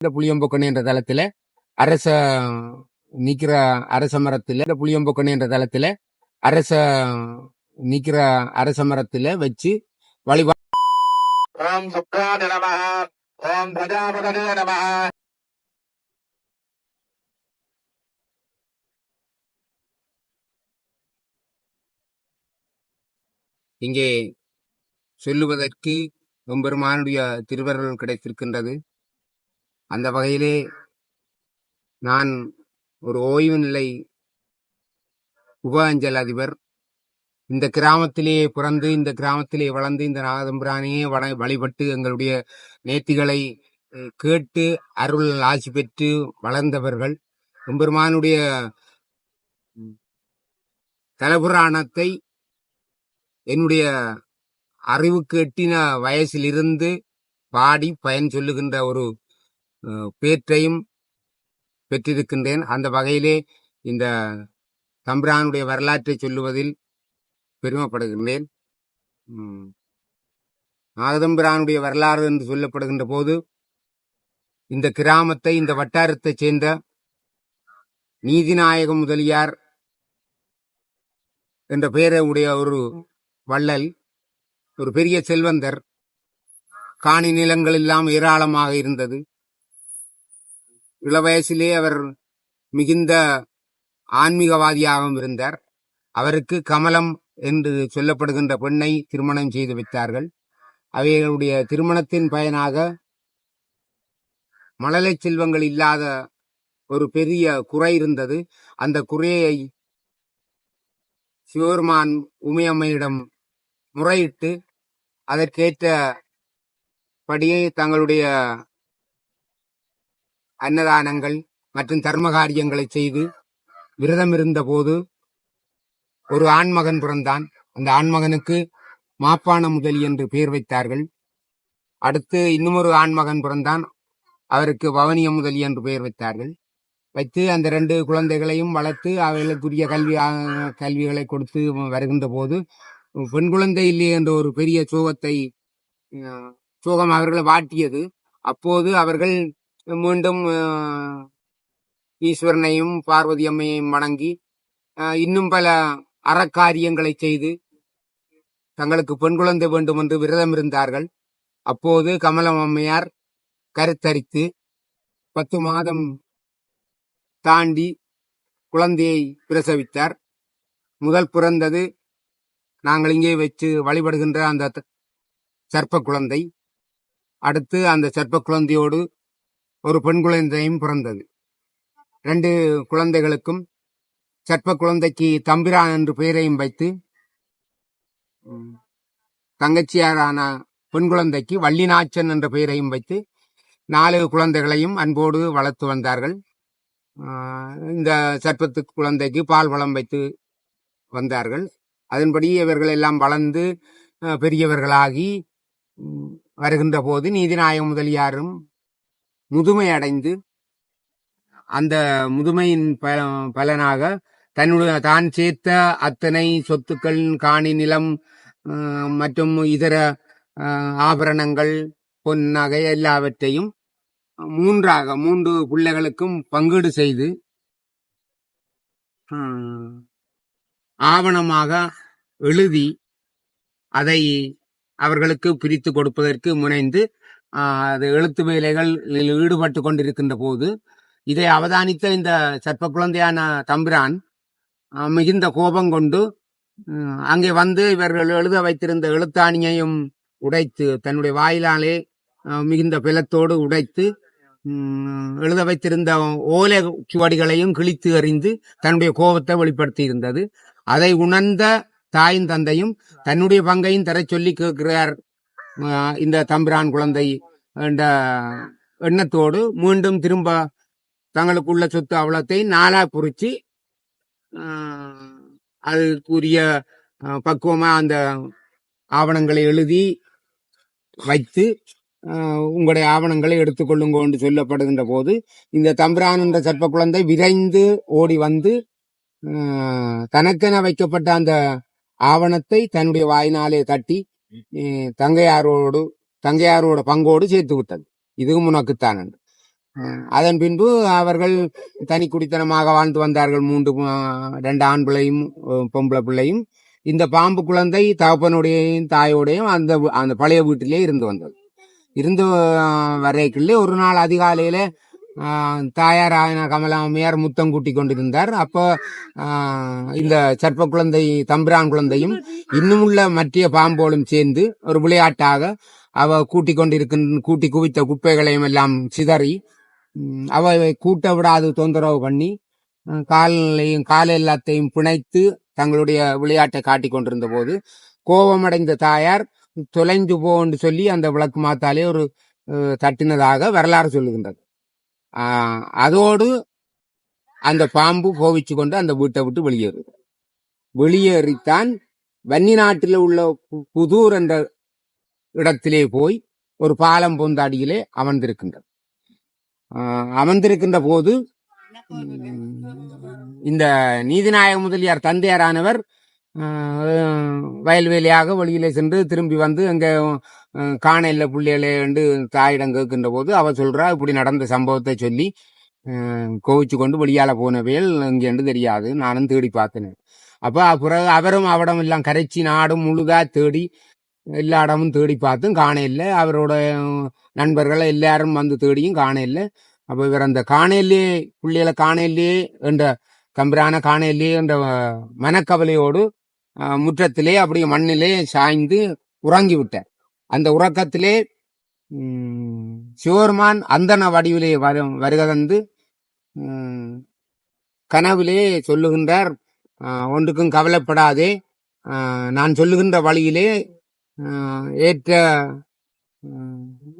இந்த புளியம்பொக்கணி என்ற தளத்துல அரச நிக்கிற அரச மரத்துல இந்த புளியம்பொக்கணி என்ற தளத்துல அரச நிக்கிற அரச மரத்துல வச்சு வழிபா ஓம் சுக்ராய நம ஓம் பிரஜாபதே நம இங்கே சொல்லுவதற்கு எம்பெருமானுடைய திருவருள் கிடைத்திருக்கின்றது. அந்த வகையிலே நான் ஒரு ஓய்வு நிலை உப அஞ்சல் அதிபர் இந்த கிராமத்திலேயே பிறந்து இந்த கிராமத்திலே வளர்ந்து இந்த நாகதம்பிரானையே வட வழிபட்டு எங்களுடைய நேர்த்திகளை கேட்டு அருள் ஆட்சி பெற்று வளர்ந்தவர்கள். எம்பெருமானுடைய ம், தலபுராணத்தை என்னுடைய அறிவுக்கு எட்டின வயசிலிருந்து பாடி பயன் சொல்லுகின்ற ஒரு பேற்றையும் பெற்றிருக்கின்றேன். அந்த வகையிலே இந்த தம்பிரானுடைய வரலாற்றை சொல்லுவதில் பெருமைப்படுகின்றேன். நாகதம்பிரானுடைய வரலாறு என்று சொல்லப்படுகின்ற போது இந்த கிராமத்தை இந்த வட்டாரத்தைச் சேர்ந்த நீதிநாயகம் முதலியார் என்ற பெயரை உடைய ஒரு வள்ளல் ஒரு பெரிய செல்வந்தர் காணி நிலங்கள் எல்லாம் ஏராளமாக இருந்தது. இளவயசிலே அவர் மிகுந்த ஆன்மீகவாதியாகவும் இருந்தார் அவருக்கு கமலம் என்று சொல்லப்படுகின்ற பெண்ணை திருமணம் செய்து வைத்தார்கள். அவைகளுடைய திருமணத்தின் பயனாக மழலை செல்வங்கள் இல்லாத ஒரு பெரிய குறை இருந்தது. அந்த குறையை சிவபெருமான் உமையம்மையிடம் முறையிட்டு அதற்கேற்ற படியே தங்களுடைய அன்னதானங்கள் மற்றும் தர்ம காரியங்களை செய்து விரதம் இருந்தபோது ஒரு ஆண்மகன் பிறந்தான். அந்த ஆண்மகனுக்கு மாப்பான முதலி என்று பெயர் வைத்தார்கள். அடுத்து இன்னுமொரு ஆண்மகன் பிறந்தான். அவருக்கு பவனிய முதலி என்று பெயர் வைத்தார்கள். வைத்து அந்த ரெண்டு குழந்தைகளையும் வளர்த்து அவைகளுக்குரிய கல்வி கல்விகளை கொடுத்து வருகின்ற போது பெண் குழந்தை இல்லையே என்ற ஒரு பெரிய சோகத்தை சோகம் அவர்களை வாட்டியது. அப்போது அவர்கள் மீண்டும் ஈஸ்வரனையும் பார்வதி அம்மையையும் வணங்கி இன்னும் பல அறக்காரியங்களை செய்து தங்களுக்கு பெண் குழந்தை வேண்டும் என்று விரதம் இருந்தார்கள். அப்போது கமலம் அம்மையார் கருத்தரித்து பத்து மாதம் தாண்டி குழந்தையை பிரசவித்தார். முதல் பிறந்தது நாங்கள் இங்கே வச்சு வழிபடுகின்ற அந்த சர்ப்ப குழந்தை. அடுத்து அந்த சர்ப்ப குழந்தையோடு ஒரு பெண் குழந்தையும் பிறந்தது. ரெண்டு குழந்தைகளுக்கும் சர்ப்ப குழந்தைக்கு தம்பிரான் என்று பெயரையும் வைத்து தங்கச்சியாரான பெண் குழந்தைக்கு வள்ளிநாச்சன் என்ற பெயரையும் வைத்து நாலு குழந்தைகளையும் அன்போடு வளர்த்து வந்தார்கள். இந்த சர்ப்பத்து குழந்தைக்கு பால் வளம் வைத்து வந்தார்கள். அதன்படி இவர்கள் எல்லாம் வளர்ந்து பெரியவர்களாகி வருகின்ற போது நீதிநாயக முதலியாரும் முதுமை அடைந்து அந்த முதுமையின் ப- பலனாக தன்னுடைய தான் சேர்த்த அத்தனை சொத்துக்கள் காணி நிலம் மற்றும் இதர ஆபரணங்கள் பொன் நகை எல்லாவற்றையும் மூன்றாக மூன்று பிள்ளைகளுக்கும் பங்கீடு செய்து ஆவணமாக எழுதி அதை அவர்களுக்கு பிரித்து கொடுப்பதற்கு முனைந்து அது எழுத்து வேலைகளில் ஈடுபட்டு கொண்டிருக்கின்ற போது இதை அவதானித்த இந்த சர்ப்ப குழந்தையான தம்பிரான் மிகுந்த கோபம் கொண்டு அங்கே வந்து இவர்கள் எழுத வைத்திருந்த எழுத்தாணியையும் உடைத்து தன்னுடைய வாயிலாலே மிகுந்த பிலத்தோடு உடைத்து எழுத வைத்திருந்த ஓலை சுவடிகளையும் கிழித்து எறிந்து தன்னுடைய கோபத்தை வெளிப்படுத்தி இருந்தது அதை உணர்ந்த தாயும் தந்தையும் தன்னுடைய பங்கையும் தர சொல்லி கேட்கிறார். இந்த தம்பிரான் குழந்தை என்ற எண்ணத்தோடு மீண்டும் திரும்ப தங்களுக்குள்ள சொத்து அவ்வளத்தை நாளா குறிச்சு அதுக்குரிய பக்குவமா அந்த ஆவணங்களை எழுதி வைத்து உங்களுடைய ஆவணங்களை எடுத்துக்கொள்ளுங்க என்று சொல்லப்படுகின்ற போது இந்த தம்பிரான் என்ற சர்ப்ப குழந்தை விரைந்து ஓடி வந்து தனக்கென வைக்கப்பட்ட அந்த ஆவணத்தை தன்னுடைய வாயினாலே தட்டி தங்கையாரோடு தங்கையாரோட பங்கோடு சேர்த்து விட்டது. இதுவும் உனக்குத்தான். அதன் பின்பு அவர்கள் தனி குடித்தனமாக வாழ்ந்து வந்தார்கள். மூன்று ரெண்டு ஆண் பிள்ளையும் பொம்பளை பிள்ளையும். இந்த பாம்பு குழந்தை தகப்பனுடையும் தாயோடையும் அந்த அந்த பழைய வீட்டிலே இருந்து வந்தது. இருந்து வரைக்குள்ளே ஒரு நாள் அதிகாலையில தாயார் ஆயன கமலாமையார் முத்தம் கூட்டி கொண்டிருந்தார். அப்போ இந்த சர்ப்ப குழந்தை தம்பிரான் குழந்தையும் இன்னுமுள்ள மற்ற பாம்போலும் சேர்ந்து ஒரு விளையாட்டாக அவ கூட்டி கொண்டிருக்கின்ற கூட்டி குவித்த குப்பைகளையும் எல்லாம் சிதறி அவ கூட்ட விடாது தொந்தரவு பண்ணி காலையும் கால் எல்லாத்தையும் பிணைத்து தங்களுடைய விளையாட்டை காட்டிக் கொண்டிருந்த போது கோபமடைந்த தாயார் தொலைந்து போன்னு சொல்லி அந்த விளக்கு மாத்தாலே ஒரு தட்டினதாக வரலாறு சொல்லுகின்றது. அதோடு அந்த பாம்பு கோவிச்சு கொண்டு அந்த வீட்டை விட்டு வெளியேறுது. வெளியேறித்தான் வன்னி நாட்டில் உள்ள பு- புதூர் என்ற இடத்திலே போய் ஒரு பாலம் பொந்தாடியிலே அமர்ந்திருக்கின்றது. ஆஹ், அமர்ந்திருக்கின்ற போது இந்த நீதிநாயக முதலியார் தந்தையாரானவர் ஆஹ், வயல்வெளியாக வெளியிலே சென்று திரும்பி வந்து அங்க காணையில் காண இல்ல தாயிடம் கேட்கின்ற போது அவள் சொல்கிறா இப்படி நடந்த சம்பவத்தை சொல்லி கோவிச்சு கொண்டு வெளியால போனவேல் இங்கேண்டு தெரியாது. நானும் தேடி பார்த்தேன். அப்போ பிறகு அவரும் அவடம் எல்லாம் கரைச்சி நாடும் முழுதாக தேடி எல்லா இடமும் தேடி பார்த்தும் காணையில் அவரோட நண்பர்கள் எல்லாரும் வந்து தேடியும் காணையில் அப்போ இவர் அந்த காணையிலே பிள்ளைகளை காணையிலே என்ற கம்பிரான காணையிலே என்ற மனக்கவலையோடு முற்றத்திலே அப்படியே மண்ணிலே சாய்ந்து உறங்கி விட்டார் அந்த உறக்கத்திலே சிவருமான் அந்தன வடிவிலே வரும் வருகதந்து கனவிலே சொல்லுகின்றார் ஒன்றுக்கும் கவலைப்படாதே. நான் சொல்லுகின்ற வழியிலே ஏற்ற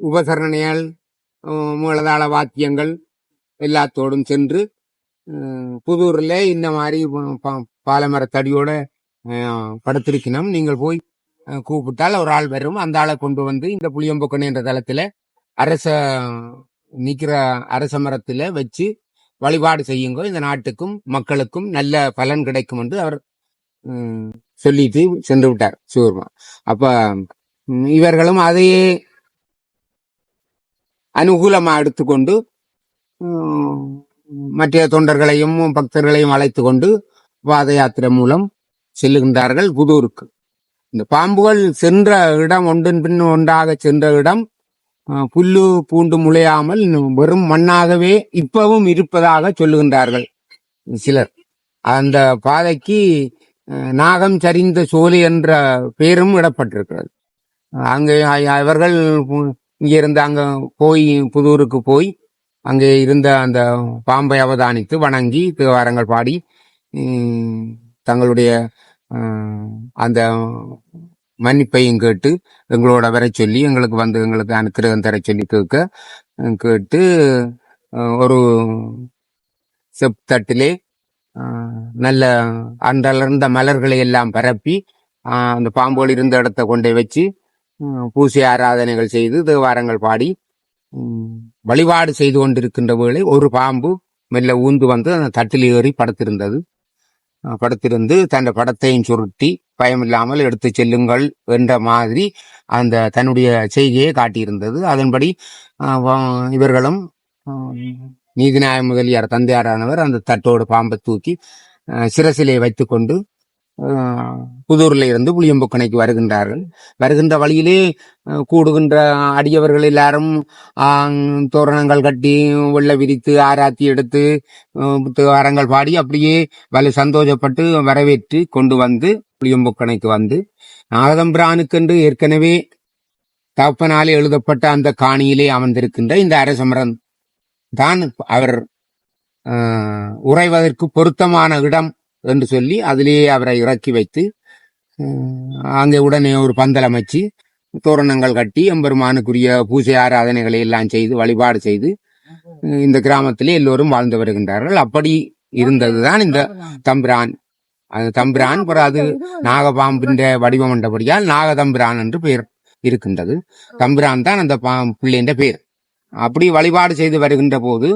உபசரணையால் உபசரணைகள் அஹ், வாத்தியங்கள் எல்லாத்தோடும் சென்று புதூரில் இந்த மாதிரி ப- ப- பாலமரத்தடியோட படுத்திருக்கணும் நீங்கள் போய் கூப்பிட்டால் ஒரு ஆள் வரும். அந்த ஆளை கொண்டு வந்து இந்த புளியம்பொக்கன் என்ற தளத்துல அரச நிக்கிற அரச மரத்தில் வச்சு வழிபாடு செய்யுங்க இந்த நாட்டுக்கும் மக்களுக்கும் நல்ல பலன் கிடைக்கும் என்று அவர் உம், சொல்லிட்டு சென்று விட்டார் சிவருமா அப்ப இவர்களும் அதையே அனுகூலமா எடுத்துக்கொண்டு மற்ற தொண்டர்களையும் பக்தர்களையும் அழைத்து கொண்டு பாத யாத்திரை மூலம் செல்லுகின்றார்கள் புதூருக்கு. இந்த பாம்புகள் சென்ற இடம் ஒன்றின் பின் ஒன்றாக சென்ற இடம் புல்லு பூண்டு முளையாமல் வெறும் மண்ணாகவே இப்பவும் இருப்பதாக சொல்லுகின்றார்கள் சிலர். அந்த பாதைக்கு நாகம் சரிந்த சோலை என்ற பெயரும் இடப்பட்டிருக்கிறது. அங்கே அவர்கள் இங்கிருந்து அங்கே போய் புதூருக்கு போய் அங்கே இருந்த அந்த பாம்பை அவதானித்து வணங்கி தேவாரங்கள் பாடி தங்களுடைய அந்த மன்னிப்பையும் கேட்டு எங்களோட வர சொல்லி எங்களுக்கு வந்து எங்களுக்கு அனுக்கிரகம் தர சொல்லி கேட்க கேட்டு ஒரு செப்தட்டிலே நல்ல அன்றலர்ந்த மலர்களை எல்லாம் பரப்பி அந்த பாம்போல் இருந்த இடத்த கொண்டே வச்சு பூசி பூசை ஆராதனைகள் செய்து தேவாரங்கள் பாடி வழிபாடு செய்து கொண்டிருக்கின்ற வேளை ஒரு பாம்பு மெல்ல ஊந்து வந்து அந்த தட்டில் ஏறி படுத்திருந்தது. படுத்திருந்து தன் படத்தையும் சுருட்டி பயமில்லாமல் எடுத்து செல்லுங்கள் என்ற மாதிரி அந்த தன்னுடைய செய்கையை காட்டியிருந்தது. அதன்படி இவர்களும் அஹ், நீதிநாய முதலியார் தந்தையாரானவர் அந்த தட்டோடு பாம்பை தூக்கி அஹ், சிரசிலே வைத்துக்கொண்டு புதூரில் இருந்து புளியம்பொக்கனைக்கு வருகின்றார்கள். வருகின்ற வழியிலே கூடுகின்ற அடியவர்கள் எல்லாரும் தோரணங்கள் கட்டி உள்ள விரித்து ஆராத்தி எடுத்து அஹ், பாடி அப்படியே வலு சந்தோஷப்பட்டு வரவேற்று கொண்டு வந்து புளியம்பொக்கனைக்கு வந்து நாகதம்பிரானுக்கென்று ஏற்கனவே தகப்பனாலே எழுதப்பட்ட அந்த காணியிலே அமர்ந்திருக்கின்ற இந்த அரசமரன் தான் அவர் உறைவதற்கு பொருத்தமான இடம். என்று சொல்லி அதிலேயே அவரை இறக்கி வைத்து அங்கே உடனே ஒரு பந்தல் அமைச்சு தோரணங்கள் கட்டி எம்பெருமானுக்குரிய பூஜை ஆராதனைகளை எல்லாம் செய்து வழிபாடு செய்து இந்த கிராமத்திலே எல்லோரும் வாழ்ந்து வருகின்றார்கள். அப்படி இருந்ததுதான் இந்த தம்பிரான். அது தம்பிரான் பிறகு அது நாகபாம்பின்ற வடிவம் என்றபடியால் நாகதம்பிரான் என்று பெயர் இருக்கின்றது. தம்பிரான் தான் அந்த பா- பிள்ளைன்ற பெயர். அப்படி வழிபாடு செய்து வருகின்ற போது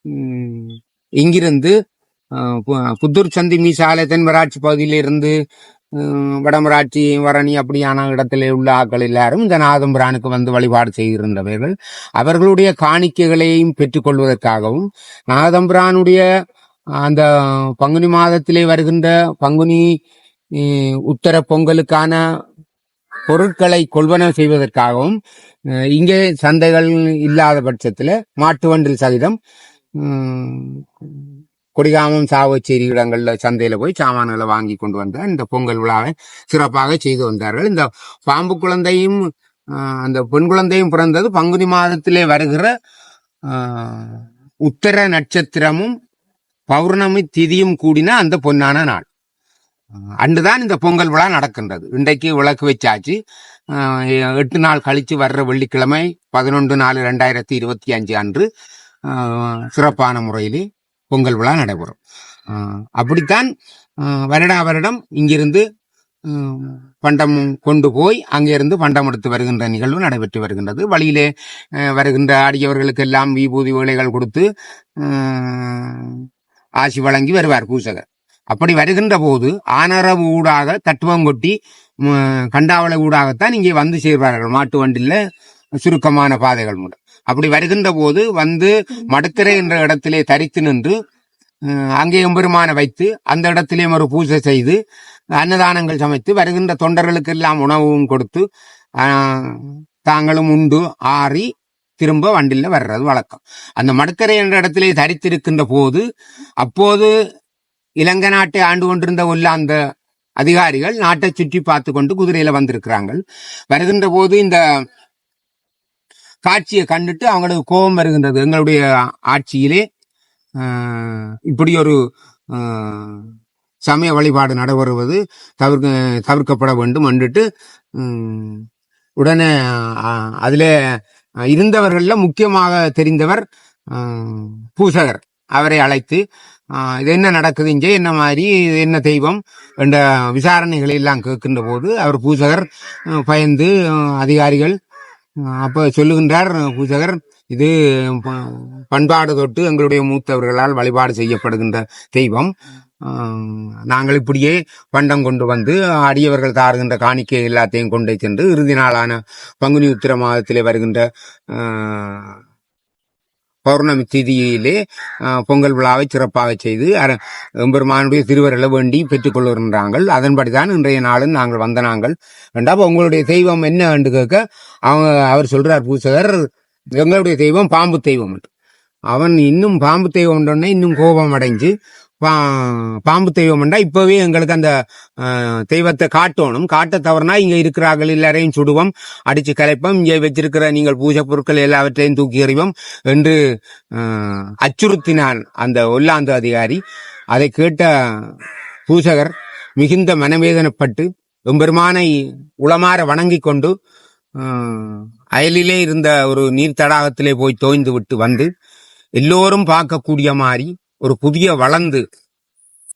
உம், இங்கிருந்து புத்தூர் சந்தி மீசாலை தென்மராட்சி பகுதியிலிருந்து வடமராட்சி வரணி அப்படியான இடத்திலே உள்ள ஆக்கள் எல்லாரும் இந்த நாதம்பிரானுக்கு வந்து வழிபாடு செய்திருந்தவர்கள். அவர்களுடைய காணிக்கைகளையும் பெற்றுக்கொள்வதற்காகவும் நாதம்பிரானுடைய அந்த பங்குனி மாதத்திலே வருகின்ற பங்குனி உத்தர பொங்கலுக்கான பொருட்களை கொள்வனவு செய்வதற்காகவும் இங்கே சந்தைகள் இல்லாத பட்சத்தில் மாட்டு வண்டில் சகிதம் கொடிகாமம் சாவச்சேரி இடங்களில் சந்தையில் போய் சாமான்களை வாங்கி கொண்டு வந்த இந்த பொங்கல் விழாவை சிறப்பாக செய்து வந்தார்கள். இந்த பாம்பு குழந்தையும் அந்த பெண் குழந்தையும் பிறந்தது பங்குனி மாதத்திலே வருகிற உத்தர நட்சத்திரமும் பௌர்ணமி திதியும் கூடின அந்த பொன்னான நாள். அன்றுதான் இந்த பொங்கல் விழா நடக்கின்றது. இன்றைக்கு விளக்கு வச்சாச்சு. எட்டு நாள் கழித்து வர்ற வெள்ளிக்கிழமை பதினொன்று நாலு ரெண்டாயிரத்தி இருபத்தி அஞ்சு அன்று சிறப்பான முறையிலே பொங்கல் விழா நடைபெறும். அப்படித்தான் வருடா வருடம் இங்கிருந்து பண்டம் கொண்டு போய் அங்கிருந்து பண்டம் எடுத்து வருகின்ற நிகழ்வு நடைபெற்று வருகின்றது. வழியிலே வருகின்ற அடியவர்களுக்கு எல்லாம் விபூதி வேலைகள் கொடுத்து ஆசி வழங்கி வருவார் பூசகர். அப்படி வருகின்ற போது ஆனரவு ஊடாக தட்டுவம் கொட்டி கண்டாவளை ஊடாகத்தான் இங்கே வந்து சேர்வார்கள். மாட்டு வண்டியில் சுருக்கமான பாதைகள் மூலம். அப்படி வருகின்ற போது வந்து மடுக்கரை என்ற இடத்திலே தரித்து நின்று அங்கே எம்பெருமானை வைத்து அந்த இடத்திலே ஒரு பூஜை செய்து அன்னதானங்கள் சமைத்து வருகின்ற தொண்டர்களுக்கு எல்லாம் உணவும் கொடுத்து தாங்களும் உண்டு ஆறி திரும்ப வண்டியில் வர்றது வழக்கம். அந்த மடுக்கரை என்ற இடத்திலே தரித்திருக்கின்ற போது அப்போது இலங்கை நாட்டை ஆண்டு கொண்டிருந்த உள்ள அந்த அதிகாரிகள் நாட்டை சுற்றி பார்த்து கொண்டு குதிரையில வந்திருக்கிறாங்க வருகின்ற போது இந்த காட்சியை கண்டுட்டு அவங்களுக்கு கோபம் வருகின்றது எங்களுடைய ஆட்சியிலே. இப்படி ஒரு சமய வழிபாடு நடைபெறுவது தவிர்க்க தவிர்க்கப்பட வேண்டும் என்றுட்டு உடனே அதில் இருந்தவர்களில் முக்கியமாக தெரிந்தவர் பூசகர். அவரை அழைத்து இது என்ன நடக்குது இங்கே என்ன மாதிரி இது என்ன தெய்வம் என்ற விசாரணைகளை எல்லாம் கேட்கின்ற போது அவர் பூசகர் பயந்து அதிகாரிகள் அப்போ சொல்லுகின்றார் பூசகர் இது ப- பண்பாடு தொட்டு எங்களுடைய மூத்தவர்களால் வழிபாடு செய்யப்படுகின்ற தெய்வம். நாங்கள் இப்படியே பண்டம் கொண்டு வந்து அடியவர்கள் தாருகின்ற காணிக்கை எல்லாத்தையும் கொண்டே சென்று இறுதி நாளான பங்குனி உத்திர மாதத்திலே வருகின்ற பௌர்ணமி திதியிலே பொங்கல் விழாவை சிறப்பாக செய்து அர- எம்பெருமானுடைய திருவருளை வேண்டி பெற்றுக்கொள்கின்றார்கள் அதன்படிதான் இன்றைய நாளும் நாங்கள் வந்த நாங்கள் ரெண்டாவது உங்களுடைய தெய்வம் என்ன என்று கேட்க அவங்க அவர் சொல்றார் பூசகர் எங்களுடைய தெய்வம் பாம்பு தெய்வம். அவன் இன்னும் பாம்பு தெய்வம் இன்னும் கோபம் அடைஞ்சு பா- பாம்பு தெய்வம் இப்போவே எங்களுக்கு அந்த தெய்வத்தை காட்டணும். காட்ட தவறுனா இங்கே இருக்கிறார்கள் எல்லாரையும் சுடுவோம் அடித்து கலைப்போம். இங்கே வச்சிருக்கிற நீங்கள் பூஜை பொருட்கள் எல்லாவற்றையும் தூக்கி எறிவோம் என்று அச்சுறுத்தினான் அந்த ஒல்லாந்து அதிகாரி. அதை கேட்ட பூசகர் மிகுந்த மனவேதனைப்பட்டு எம்பெருமானை உளமாற வணங்கி கொண்டு அயலிலே இருந்த ஒரு நீர் தடாகத்திலே போய் தோய்ந்து விட்டு வந்து எல்லோரும் பார்க்கக்கூடிய மாதிரி ஒரு புதிய வளர்ந்து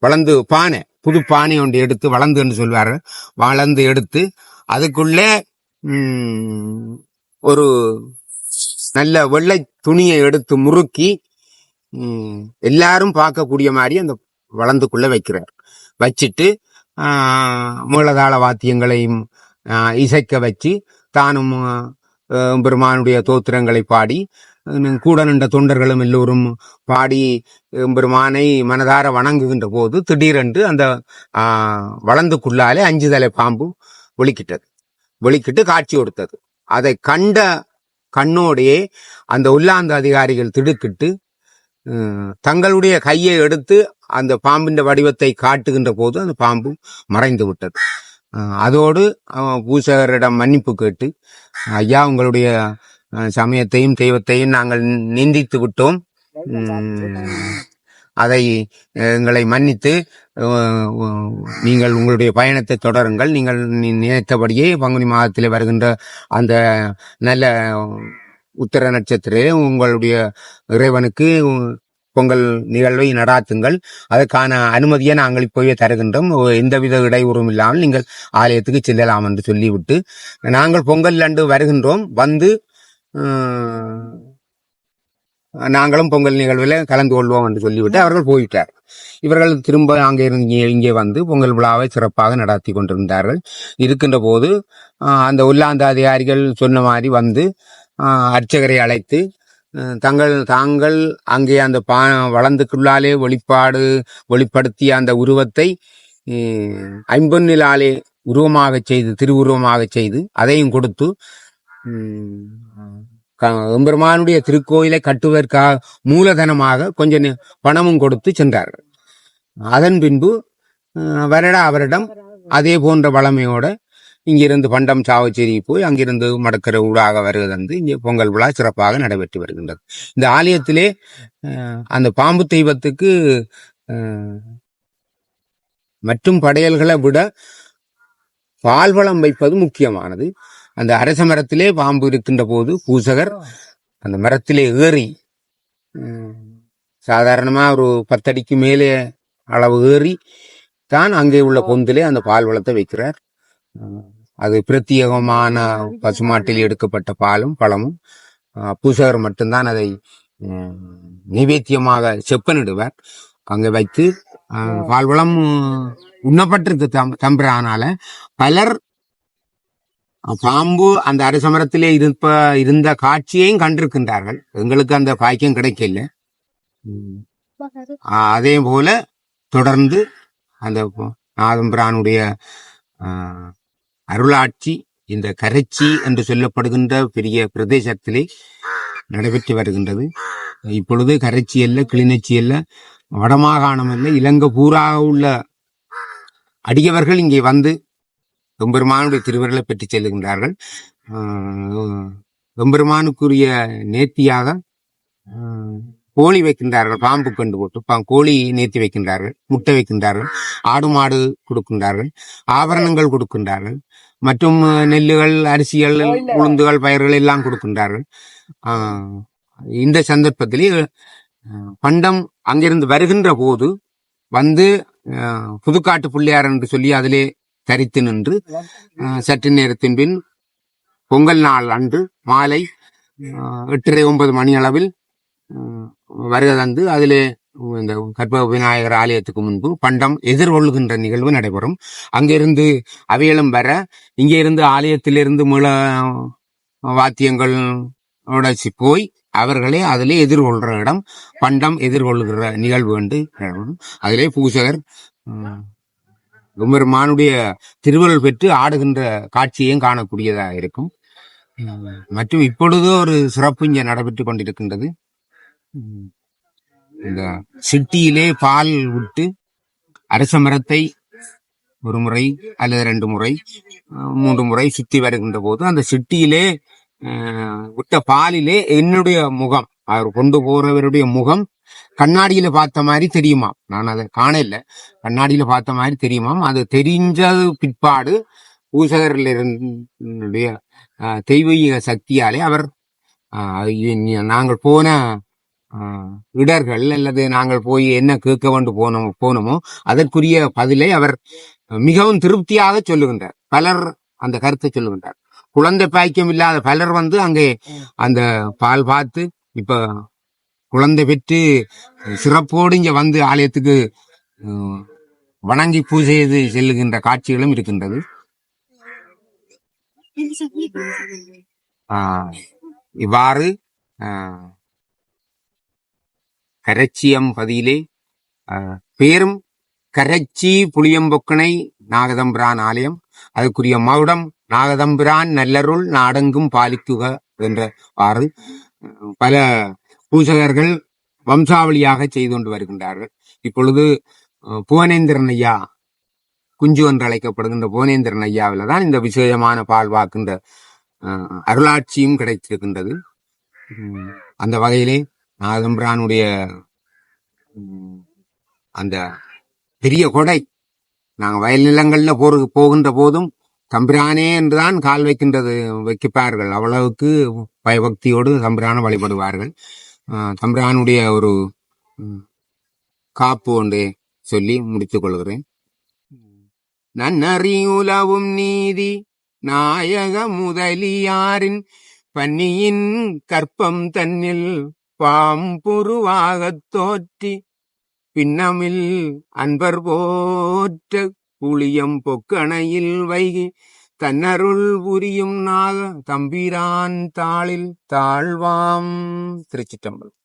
வளர்ந்து பானை புது பானை ஒன்று எடுத்து வளர்ந்து என்று வளர்ந்து எடுத்து அதுக்குள்ளே ஒரு நல்ல வெள்ளை துணியை எடுத்து முறுக்கி எல்லாரும் பார்க்கக்கூடிய மாதிரி அந்த வளர்ந்துக்குள்ள வைக்கிறார். வச்சுட்டு மூலதாள மேளதாள வாத்தியங்களையும் இசைக்க வச்சு தானும் பெருமானுடைய தோத்திரங்களை பாடி கூட நின்ற தொண்டர்களும் எல்லோரும் பாடி பெருமானை மனதார வணங்குகின்ற போது திடீரென்று அந்த வளர்ந்துக்குள்ளாலே அஞ்சு தலை பாம்பு ஒலிக்கிட்டது ஒழிக்கிட்டு காட்சி கொடுத்தது. அதை கண்ட கண்ணோடையே அந்த உள்ளாந்த அதிகாரிகள் திடுக்கிட்டு தங்களுடைய கையை எடுத்து அந்த பாம்பின் வடிவத்தை காட்டுகின்ற போது அந்த பாம்பு மறைந்து விட்டது. அதோடு பூசகரிடம் மன்னிப்பு கேட்டு ஐயா உங்களுடைய சமயத்தையும் தெய்வத்தையும் நாங்கள் நிந்தித்து விட்டோம். அதை எங்களை மன்னித்து நீங்கள் உங்களுடைய பயணத்தை தொடருங்கள். நீங்கள் நினைத்தபடியே பங்குனி மாதத்திலே வருகின்ற அந்த நல்ல உத்தர நட்சத்திரே உங்களுடைய இறைவனுக்கு பொங்கல் நிகழ்வை நடாத்துங்கள். அதற்கான அனுமதியை நாங்கள் இப்போவே தருகின்றோம். எந்தவித இடையூறும் இல்லாமல் நீங்கள் ஆலயத்துக்கு செல்லலாம் என்று சொல்லிவிட்டு நாங்கள் பொங்கல் அன்று வருகின்றோம். வந்து நாங்களும் பொங்கல் நிகழ்வில் கலந்து கொள்வோம் என்று சொல்லிவிட்டு அவர்கள் போயிட்டார். இவர்கள் திரும்ப அங்கே இருந்து இங்கே- இங்கே வந்து பொங்கல் விழாவை சிறப்பாக நடத்தி கொண்டிருந்தார்கள். இருக்கின்ற போது அந்த உள்ளாந்த அதிகாரிகள் சொன்ன மாதிரி வந்து அர்ச்சகரை அழைத்து தங்கள் தாங்கள் அங்கே அந்த பா வளர்ந்துக்குள்ளாலே வெளிப்பாடு வெளிப்படுத்திய அந்த உருவத்தை ஐம்பொன்னிலாலே உருவமாக செய்து திருவுருவமாக செய்து அதையும் கொடுத்து எம்பெருமானுடைய திருக்கோயிலை கட்டுவதற்காக மூலதனமாக கொஞ்சம் பணமும் கொடுத்து சென்றார்கள். அதன் பின்பு வருடா அவரிடம் அதே போன்ற வளமையோட இங்கிருந்து பண்டம் சாவச்சேரி போய் அங்கிருந்து மடக்கிற ஊடாக வருவதென்று இங்கே பொங்கல் விழா சிறப்பாக நடைபெற்று வருகின்றது. இந்த ஆலயத்திலே அந்த பாம்பு தெய்வத்துக்கு மற்றும் படையல்களை விட பால்வளம் வைப்பது முக்கியமானது. அந்த அரச மரத்திலே பாம்பு இருக்கின்ற போது பூசகர் அந்த மரத்திலே ஏறி உம், சாதாரணமா ஒரு பத்தடிக்கு மேலே அளவு ஏறி தான் அங்கே உள்ள பொந்திலே அந்த பால் வளத்தை வைக்கிறார். அது பிரத்யேகமான பசுமாட்டில் எடுக்கப்பட்ட பாலும் பழமும் பூசகர் மட்டும்தான் அதை நைவேத்தியமாக செப்பனிடுவார். அங்கே வைத்து அஹ், பால்வளம் உம், உண்ணப்பட்டிருக்கு தம் தம்பிரானால. பலர் பாம்பு அந்த அரசமரத்திலே இருப்ப இருந்த காட்சியையும் கண்டிருக்கின்றார்கள். எங்களுக்கு அந்த பாக்கியம் கிடைக்கல. அதே போல தொடர்ந்து அந்த நாதம்பிரானுடைய அருளாட்சி இந்த கரைச்சி என்று சொல்லப்படுகின்ற பெரிய பிரதேசத்திலே நடைபெற்று வருகின்றது. இப்பொழுது கரைச்சி அல்ல கிளிநொச்சி அல்ல வடமாகாணம் அல்ல இலங்கை பூராக உள்ள அடியவர்கள் இங்கே வந்து எம்பெருமானுடைய திருவருளை பெற்றுச் செல்லுகின்றார்கள் ஆஹ் எம்பெருமானுக்குரிய நேர்த்தியாக கோழி வைக்கின்றார்கள். பாம்பு கண்டு போட்டு கோழி நேர்த்தி வைக்கின்றார்கள் முட்டை வைக்கின்றார்கள் ஆடு மாடு கொடுக்கின்றார்கள் ஆபரணங்கள் கொடுக்கின்றார்கள் மற்றும் நெல்லுகள் அரிசிகள் உளுந்துகள் பயிர்கள் எல்லாம் கொடுக்கின்றார்கள். ஆஹ், இந்த சந்தர்ப்பத்திலே பண்டம் அங்கிருந்து வருகின்ற போது வந்து புதுக்காட்டு பிள்ளையார் என்று சொல்லி அதிலே தரித்து நின்று சற்று நேரத்தின் பின் பொங்கல் நாள் அன்று மாலை எட்டரை ஒன்பது மணி அளவில் அஹ், வருகை தந்து அதிலே இந்த கற்பக விநாயகர் ஆலயத்துக்கு முன்பு பண்டம் எதிர்கொள்ளுகின்ற நிகழ்வு நடைபெறும் அங்கிருந்து அவையலும் வர இங்கே இருந்து ஆலயத்திலிருந்து முழ வாத்தியங்கள் போய் அவர்களே அதிலே எதிர்கொள்கிற இடம் பண்டம் எதிர்கொள்கிற நிகழ்வு என்று நடைபெறும். அதிலே பூசகர் எம்பெருமானுடைய திருவருள் பெற்று ஆடுகின்ற காட்சியையும் காணக்கூடியதாக இருக்கும். மற்றும் இப்பொழுது ஒரு சிறப்பு இங்கே நடைபெற்றுக் கொண்டிருக்கின்றது. இந்த சிட்டியிலே பால் விட்டு அரச மரத்தை ஒரு முறை அல்லது ரெண்டு முறை மூன்று முறை சுத்தி வருகின்ற போது அந்த சிட்டியிலே விட்ட பாலிலே என்னுடைய முகம் அவர் கொண்டு போறவருடைய முகம் கண்ணாடியில பார்த்த மாதிரி தெரியுமா நான் அதை காணல கண்ணாடியில பார்த்த மாதிரி தெரியுமாம். அது தெரிஞ்சது பிற்பாடு பூசகரில் இருந்துடைய தெய்வீக சக்தியாலே அவர் நாங்கள் போன இடர்கள் அல்லது நாங்கள் போய் என்ன கேட்க வேண்டு போனோம் போனோமோ அதற்குரிய பதிலை அவர் மிகவும் திருப்தியாக சொல்லுகின்றார். பலர் அந்த கருத்தை சொல்லுகின்றார். குழந்தை பாய்க்கம் இல்லாத பலர் வந்து அங்கே அந்த பால் பார்த்து இப்ப குழந்தை பெற்று சிறப்போடு இங்கே வந்து ஆலயத்துக்கு வணங்கி பூஜை செய்து செல்லுகின்ற காட்சிகளும் இருக்கின்றது. ஆஹ், இவ்வாறு ஆஹ், கரைச்சியம் பதியிலே ஆஹ், பேரும் கரைச்சி புளியம்பொக்கனை நாகதம்பிரான் ஆலயம் அதுக்குரிய மகுடம் நாகதம்பிரான் நல்லருள் நாடெங்கும் பாலிக்குக என்றவாறு பல பூசகர்கள் வம்சாவளியாக செய்து கொண்டு வருகின்றார்கள். இப்பொழுது புவனேந்திரன் ஐயா குஞ்சு என்று அழைக்கப்படுகின்ற புவனேந்திரன் ஐயாவில் தான் இந்த விசேஷமான பால்வாக்குன்ற அருளாட்சியும் கிடைத்திருக்கின்றது. அந்த வகையிலே நாதம்பிரானுடைய உம், அந்த பெரிய கொடை நாங்கள் வயல் நிலங்கள்ல போரு போகின்ற போதும் தம்பிரானே என்றுதான் கால் வைக்கின்றது வைக்கிப்பார்கள். அவ்வளவுக்கு பயபக்தியோடு தம்பிரான வழிபடுவார்கள். தம்பிரானுடைய ஒரு காப்பு ஒன்று சொல்லி முடித்துக் கொள்கிறேன். நன்னறியுலவும் நீதி நாயக முதலியாரின் பன்னியின் கற்பம் தன்னில் பாம்புருவாகத் தோற்றி பின்னமில் அன்பர் போற்ற புளியம் பொக்கணையில் வைகி தன்னருள் புரியும் நாக தம்பிரான் தாளில் தாழ்வாம் திருச்சிட்டம்பலம்